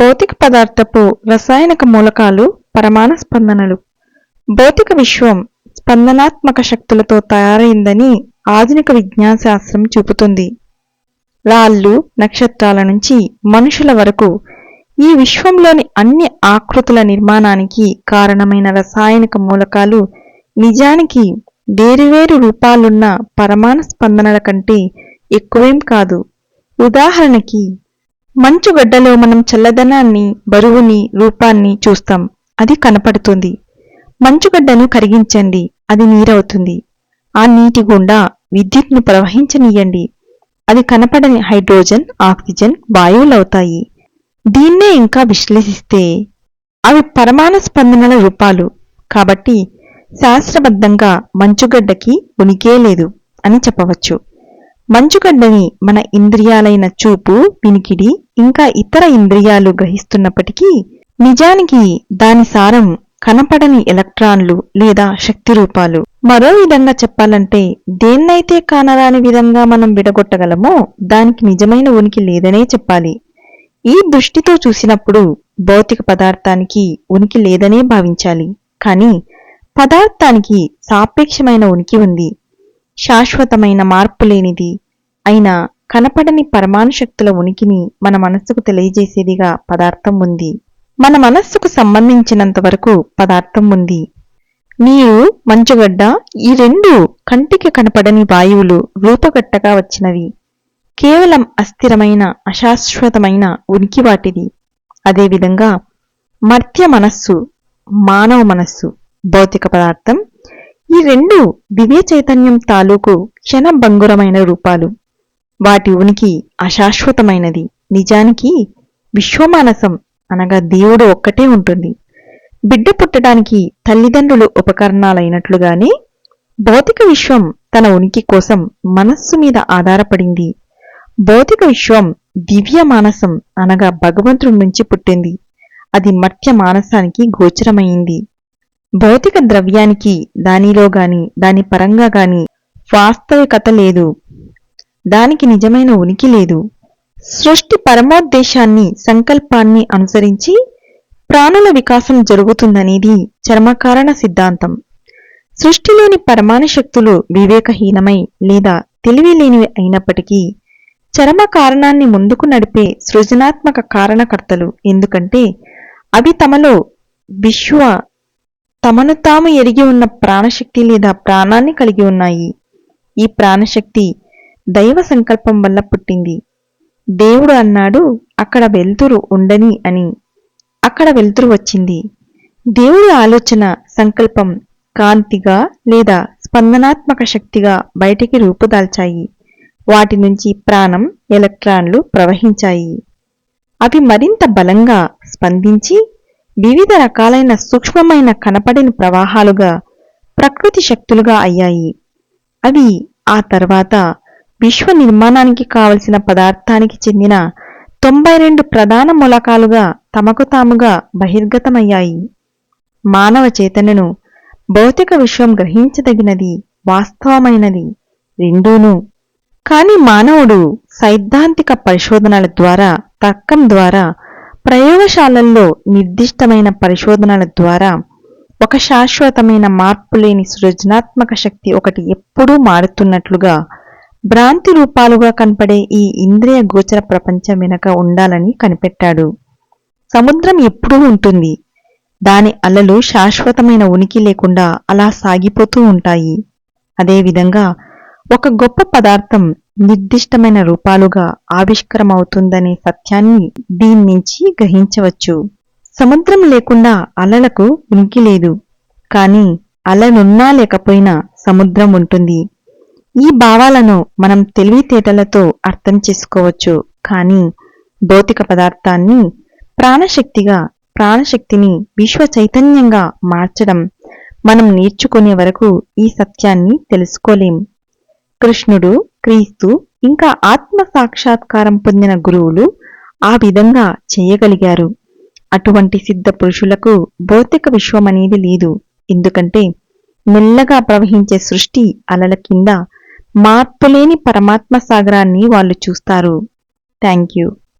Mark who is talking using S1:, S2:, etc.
S1: భౌతిక పదార్థపు రసాయనిక మూలకాలు పరమాణు స్పందనలు. భౌతిక విశ్వం స్పందనాత్మక శక్తులతో తయారైందని ఆధునిక విజ్ఞాన శాస్త్రం చూపుతుంది. రాళ్ళు నక్షత్రాల నుంచి మనుషుల వరకు ఈ విశ్వంలోని అన్ని ఆకృతుల నిర్మాణానికి కారణమైన రసాయనిక మూలకాలు నిజానికి వేరువేరు రూపాలున్న పరమాణు స్పందనల కంటే ఎక్కువేం కాదు. ఉదాహరణకి మంచుగడ్డలో మనం చల్లదనాన్ని బరువుని రూపాన్ని చూస్తాం. అది కనపడుతుంది. మంచుగడ్డను కరిగించండి. అది నీరవుతుంది. ఆ నీటి గుండా విద్యుత్ను ప్రవహించనీయండి. అది కనపడని హైడ్రోజన్ ఆక్సిజన్ వాయువులవుతాయి దీన్నే ఇంకా విశ్లేషిస్తే అవి పరమాణు స్పందనల రూపాలు. కాబట్టి శాస్త్రబద్ధంగా మంచుగడ్డకి ఉనికే లేదు అని చెప్పవచ్చు. మంచుగడ్డని మన ఇంద్రియాలైన చూపు వినికిడి ఇంకా ఇతర ఇంద్రియాలు గ్రహిస్తున్నప్పటికీ నిజానికి దాని సారం కనపడని ఎలక్ట్రాన్లు లేదా శక్తి రూపాలు. మరో విధంగా చెప్పాలంటే దేన్నైతే కానరాని విధంగా మనం విడగొట్టగలమో దానికి నిజమైన ఉనికి లేదనే చెప్పాలి. ఈ దృష్టితో చూసినప్పుడు భౌతిక పదార్థానికి ఉనికి లేదనే భావించాలి. కానీ పదార్థానికి సాపేక్షమైన ఉనికి ఉంది. శాశ్వతమైన మార్పు లేనిది అయినా కనపడని పరమాణు శక్తుల ఉనికిని మన మనస్సుకు తెలియజేసేదిగా పదార్థం ఉంది. మన మనస్సుకు సంబంధించినంత వరకు పదార్థం ఉంది. నీరు మంచుగడ్డ ఈ రెండు కంటికి కనపడని వాయువులు రూపగట్టగా వచ్చినవి. కేవలం అస్థిరమైన అశాశ్వతమైన ఉనికి వాటిది. అదేవిధంగా మర్త్య మనస్సు మానవ మనస్సు భౌతిక పదార్థం ఈ రెండు దివ్య చైతన్యం తాలూకు క్షణభంగురమైన రూపాలు. వాటి ఉనికి అశాశ్వతమైనది. నిజానికి విశ్వమానసం అనగా దేవుడు ఒక్కటే ఉంటుంది. బిడ్డ పుట్టడానికి తల్లిదండ్రులు ఉపకరణాలైనట్లుగానే భౌతిక విశ్వం తన ఉనికి కోసం మనస్సు మీద ఆధారపడింది. భౌతిక విశ్వం దివ్య మానసం అనగా భగవంతుడి నుంచి పుట్టింది. అది మర్త్య మానసానికి గోచరమైంది. భౌతిక ద్రవ్యానికి దానిలో గాని దాని పరంగా గాని వాస్తవికత లేదు. దానికి నిజమైన ఉనికి లేదు. సృష్టి పరమోద్దేశాన్ని సంకల్పాన్ని అనుసరించి ప్రాణుల వికాసం జరుగుతుందనేది చర్మకారణ సిద్ధాంతం. సృష్టిలోని పరమాణు శక్తులు వివేకహీనమై లేదా తెలివి లేనివి అయినప్పటికీ చరమ కారణాన్ని ముందుకు నడిపే సృజనాత్మక కారణకర్తలు. ఎందుకంటే అవి తమలో విశ్వ తమను తాము ఎరిగి ఉన్న ప్రాణశక్తి లేదా ప్రాణాన్ని కలిగి ఉన్నాయి. ఈ ప్రాణశక్తి దైవ సంకల్పం వల్ల పుట్టింది. దేవుడు అన్నాడు అక్కడ వెలుతురు ఉండని అని. అక్కడ వెలుతురు వచ్చింది. దేవుడి ఆలోచన సంకల్పం కాంతిగా లేదా స్పందనాత్మక శక్తిగా బయటికి రూపుదాల్చాయి. వాటి నుంచి ప్రాణం ఎలక్ట్రాన్లు ప్రవహించాయి. అవి మరింత బలంగా స్పందించి వివిధ రకాలైన సూక్ష్మమైన కనపడని ప్రవాహాలుగా ప్రకృతి శక్తులుగా అయ్యాయి. అవి ఆ తర్వాత విశ్వ నిర్మాణానికి కావలసిన పదార్థానికి చెందిన తొంభై రెండు ప్రధాన మూలకాలుగా తమకు తాముగా బహిర్గతమయ్యాయి. మానవ చేతనను భౌతిక విశ్వం గ్రహించదగినది వాస్తవమైనది రెండూనూ. కాని మానవుడు సైద్ధాంతిక పరిశోధనల ద్వారా తర్కం ద్వారా ప్రయోగశాలల్లో నిర్దిష్టమైన పరిశోధనల ద్వారా ఒక శాశ్వతమైన మార్పులేని సృజనాత్మక శక్తి ఒకటి ఎప్పుడూ మారుతున్నట్లుగా భ్రాంతి రూపాలుగా కనపడే ఈ ఇంద్రియ గోచర ప్రపంచం వెనక ఉండాలని కనిపెట్టాడు. సముద్రం ఎప్పుడూ ఉంటుంది. దాని అలలు శాశ్వతమైన ఉనికి లేకుండా అలా సాగిపోతూ ఉంటాయి. అదేవిధంగా ఒక గొప్ప పదార్థం నిర్దిష్టమైన రూపాలుగా ఆవిష్కరమవుతుందనే సత్యాన్ని దీని నుంచి గ్రహించవచ్చు. సముద్రం లేకుండా అలలకు ఉనికి లేదు. కాని అలలున్నా లేకపోయినా సముద్రం ఉంటుంది. ఈ భావాలను మనం తెలివితేటలతో అర్థం చేసుకోవచ్చు. కానీ భౌతిక పదార్థాన్ని ప్రాణశక్తిగా ప్రాణశక్తిని విశ్వ చైతన్యంగా మార్చడం మనం నేర్చుకునే వరకు ఈ సత్యాన్ని తెలుసుకోలేం. కృష్ణుడు క్రీస్తు ఇంకా ఆత్మ సాక్షాత్కారం పొందిన గురువులు ఆ విధంగా చేయగలిగారు. అటువంటి సిద్ధ పురుషులకు భౌతిక విశ్వం అనేది లేదు. ఎందుకంటే మెల్లగా ప్రవహించే సృష్టి అలల కింద మార్పులేని పరమాత్మ సాగరాన్ని వాళ్ళు చూస్తారు. Thank you.